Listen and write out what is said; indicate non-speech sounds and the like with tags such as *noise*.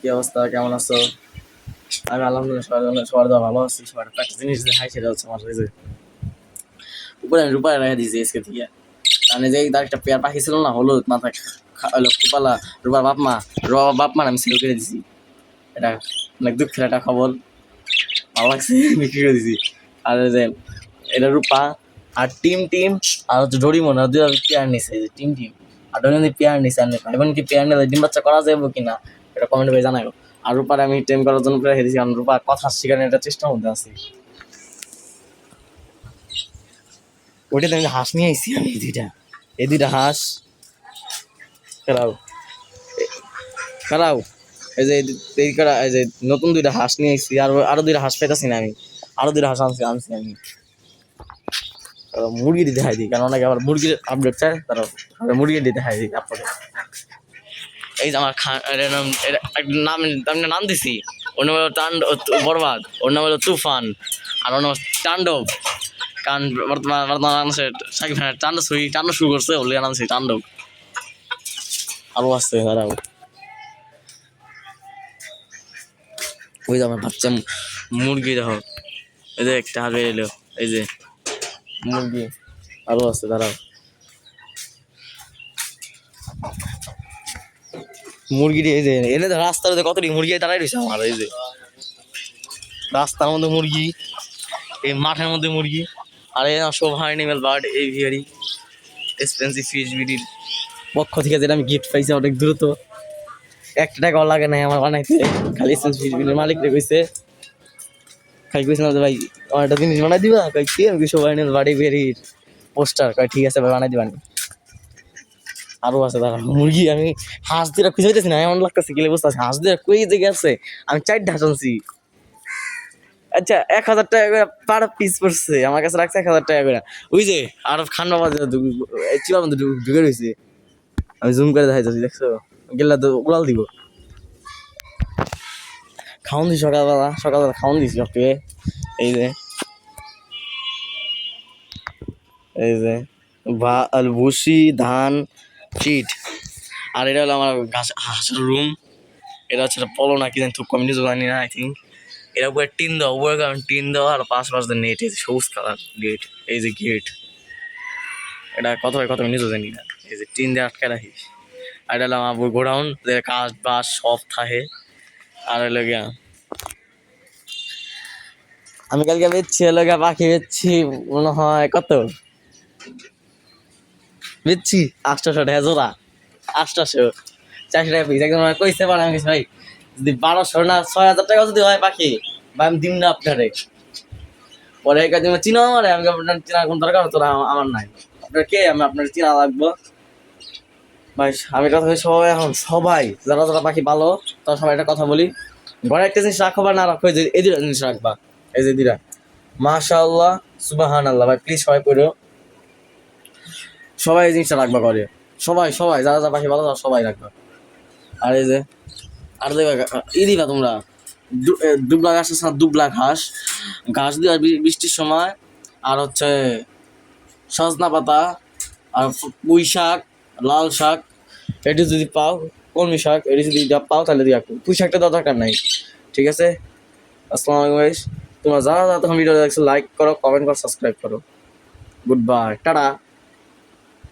কি অবস্থা? কেমন আছো? আমি আলহামদুলিল্লাহ, সবার জন্য ভালো আছি। সবার একটা জিনিস দেখাই, সেটা হচ্ছে আমার যে উপরে আমি রূপায় রেখে দিয়েছি এসকে থেকে। মানে যে তার একটা পেয়ার পাখি ছিল না, হলুদ, মাথা কুপালা রূপার বাপ মা মা আমি সেল করে দিছি এটা অনেক দুঃখের একটা খবর। ভালো লাগছে, *laughs* বিক্রি করে দিছি আর যে, এটা রূপা আর টিম টিম, আর হচ্ছে ডরিমন, আর দুই পেয়ার নিছে টিম টিম। ডরিমন পেয়ার নিছে নিলে বাচ্চা কিনা, এটা রূপার আমি টেম জন্য কথা হাঁস নিয়ে আইছি আমি দুইটা। এই দুইটা হাঁস। খেলাও। খেলাও। এই যে এই যে নতুন দুইটা হাঁস নিয়ে আইছি, আর আরও দুইটা হাঁস পেতাছি না আমি। আরও দুইটা হাঁস আনছি আনছি আমি। মুরগি দিতে হয় দিই কারণ অনেকে আবার মুরগির আপডেট চায় তারা মুরগি দিতে হয় দিই আপডেট এই যে আমার খা নাম নাম আমি নাম দিছি। ওর নাম হলো তাণ্ড বরবাদ। ওর নাম হলো তুফান। আর ওর নাম তাণ্ডব। কারণ বর্তমান বর্তমান মানুষের সাকিব খানের তাণ্ডব শুরু তাণ্ডব শুরু করছে, ওর লিগে নাম সেই আরও আসছে দাঁড়াও। ওই যে আমার বাচ্চা মুরগি, দেখো। এই যে একটা হাত এলো। এই যে মুরগি। আরও আছে, দাঁড়াও। মুরগি এই যে, এনে রাস্তার মধ্যে কতটি মুরগি দাঁড়াই রয়েছে আমার, এই যে। রাস্তার মধ্যে মুরগি, এই মাঠের মধ্যে মুরগি। আর এই শোভা অ্যানিমেল বার্ড এই ভিয়ারি এক্সপেন্সিভ ফিশ বিডির। পক্ষ থেকে যেটা আমি গিফট পাইছি, অনেক দ্রুত। একটা টাকাও লাগে নাই আমার বানাইতে। খালি এক্সপেন্সিভ ফিশ বিডির মালিক রে কইছে। খালি কইছিলাম ভাই আমার একটা জিনিস বানাই দিবা? কই কি? আমি শোভা অ্যানিমেল বার্ড এই পোস্টার। কয়, ঠিক আছে, ভাই, বানাই দিবানি আরও আছে দাঁড়া মুরগি, আমি হাঁস দিয়ে খুঁজে পাইতেছি না, এমন লাগতেছে গেলে বুঝতে হাঁস দিয়ে কই যে গেছে আমি চারটা হাঁস আচ্ছা এক হাজার টাকা করে পার পিস পড়ছে, আমার কাছে রাখছে এক হাজার টাকা করে। ওই যে আর খান বাবা মধ্যে ঢু- ঢুকে রয়েছে আমি জুম করে দেখাইতেছি, দেখছ? গেলে তো উড়াল দিব। খাওয়ান দিছি সকালবেলা? সকালবেলা খাওয়ান সবকে এই যে। এই যে। ভুসি, ধান, চিট। আর এটা হলো আমার হাঁসের রুম এটা হচ্ছে পলো না কি জানি খুব কম নিজে জানি না আই থিঙ্ক এর উপরে টিন দেওয়া, উপরে কারণ টিন দেওয়া আর পাশ পাশ নেট এই সবুজ কালার গেট এই যে গেট এটা কত হয় কত নিজেও জানি না। এই যে টিন দিয়ে আটকে রাখিস। আর এটা হলো আমার গোডাউন, যে কাজ বাস সব থাকে। আর গিয়া আমি কালকে বেচছি হলো পাখি বেচছি, মনে হয় কত? বেচছি, আটশোশো টাকা জোড়া, আটশোশো। চারশো টাকা পিস একদম কইতে পারে আমি ভাই, যদি বারোশো না ছয় হাজার টাকা যদি হয় পাখি বা আমি দিম না আপনারে। পরে কাজ চিনা আমার? আমি আপনার চিনার কোন দরকার আমা- আমার নাই। আপনার কে? আমি আপনার চিনা লাগবো। ভাই আমি কথা বলি সবাই এখন, সবাই, যারা যারা পাখি ভালো, তারা সবাই একটা কথা বলি। ঘরে একটা জিনিস রাখো বা না রাখো, এই দুটা জিনিস রাখবা। এই যে দুটা মাশাআল্লাহ সুবাহান আল্লাহ ভাই প্লিজ সবাই পড়ো। সবাই এই জিনিসটা রাখবা করে সবাই সবাই, যারা যারা পাখি ভালো, তারা সবাই রাখবা। আর এই যে, আর দেখবা, ই দিবা তোমরা দুবলা ঘাসের সাথে দুবলা ঘাস। ঘাস দিবা বৃষ্টির সময়, আর হচ্ছে সজনা পাতা, আর পুঁই শাক লাল শাক, এটি যদি পাও, কলমি শাক, এটি যদি যা পাও তাহলে দিয়া পুঁই শাকটা দেওয়া দরকার নাই, ঠিক আছে? আসসালামু আলাইকুম। তোমরা যারা যারা তখন ভিডিও দেখছ লাইক করো কমেন্ট করো সাবস্ক্রাইব করো। Good bye tata.